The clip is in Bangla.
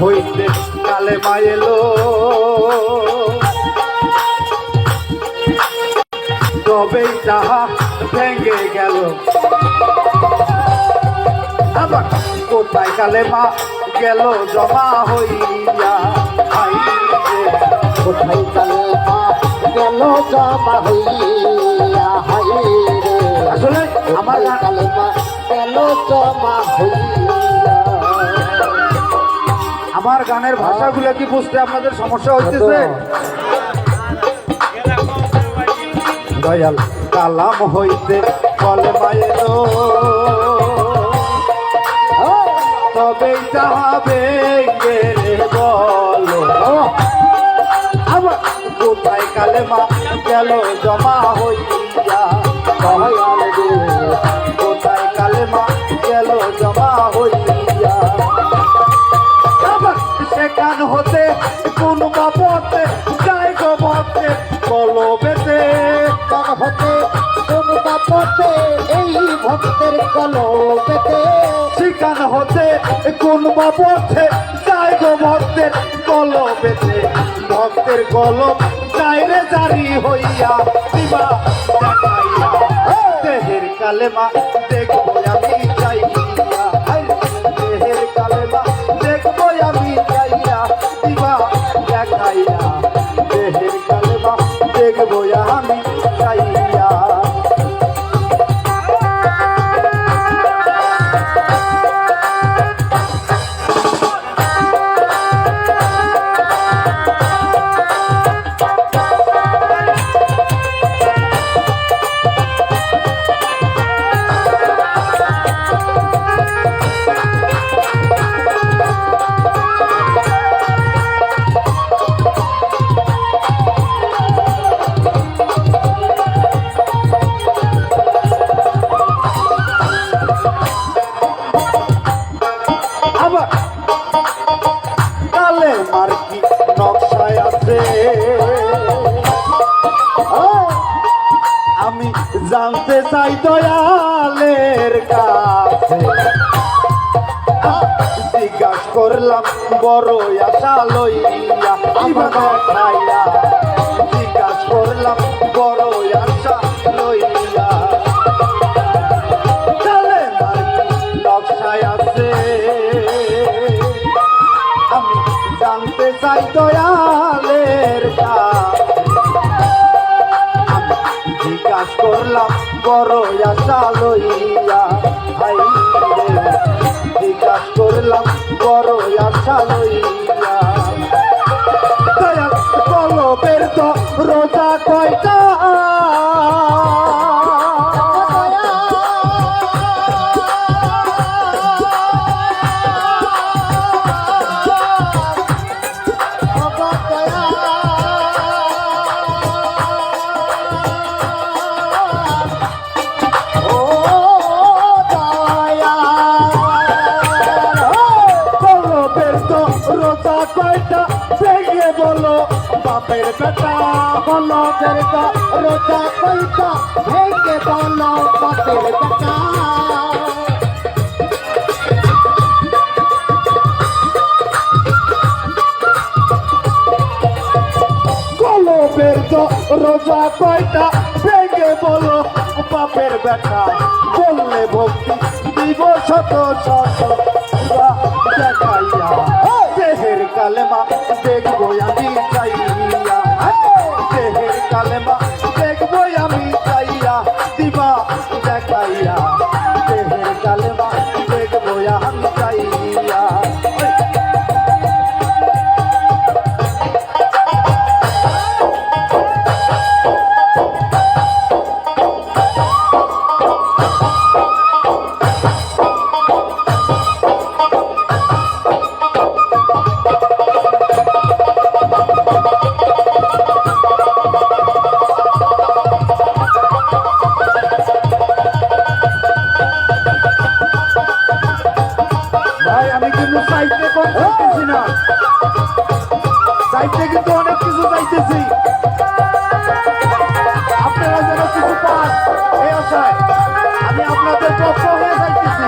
হইতে কালে মায়েলো তবেই গেল কোথায় কালে মা গেল জমা হইয়া? আমার গানের ভাষাগুলো কি বুঝতে আপনাদের সমস্যা হচ্ছে দয়াল কালাম হইতে কলে তবেই তাহাবে গেল জমা হইয়া। দয়াল রে কোথায় কালে মা গেল জমা হইয়া। সেখান হতে কোন বাপতে যাই গো মতে কলবেতে হতে কোন বাপতে এই ভক্তের কলবেতে সেখান হতে কোন বাপতে যাই গো ভক্তের কলবেতে ভক্তের কলম চাইরে জারি হইয়া দিবা দেহের কালেমা দেখব আমি চাইয়া। দেহের কালেমা দেখব আমি চাইয়া দিবা দেখাইয়া। দেহের কালেমা দেখব আমি আছে। আমি জানতে চাই দয়ালের কাছে। জিজ্ঞাস করলাম বড় আশা লইয়া খাইয়া চাই দয়ালের জিজ্ঞাস করলাম বড় আশা লইয়া। জিজ্ঞাস করলাম বড় আশা লইয়া। দয়াল তো রোজা কয়টা? বাপের বেটা কলবের তো রোজা কইতা ভেঙে বলো বাপের বেটা রোজা কয়টা ভেঙে বলো বাপের বেটা। বললে ভক্তি দিব শত শত। আমি চাইতে কম চাইতেছি না। চাইতে কিন্তু অনেক কিছু চাইতেছি। আপনারা যেন কিছু পান, এই আশায় আমি আপনাদের প্রাপ্য হয়ে চাইতেছি।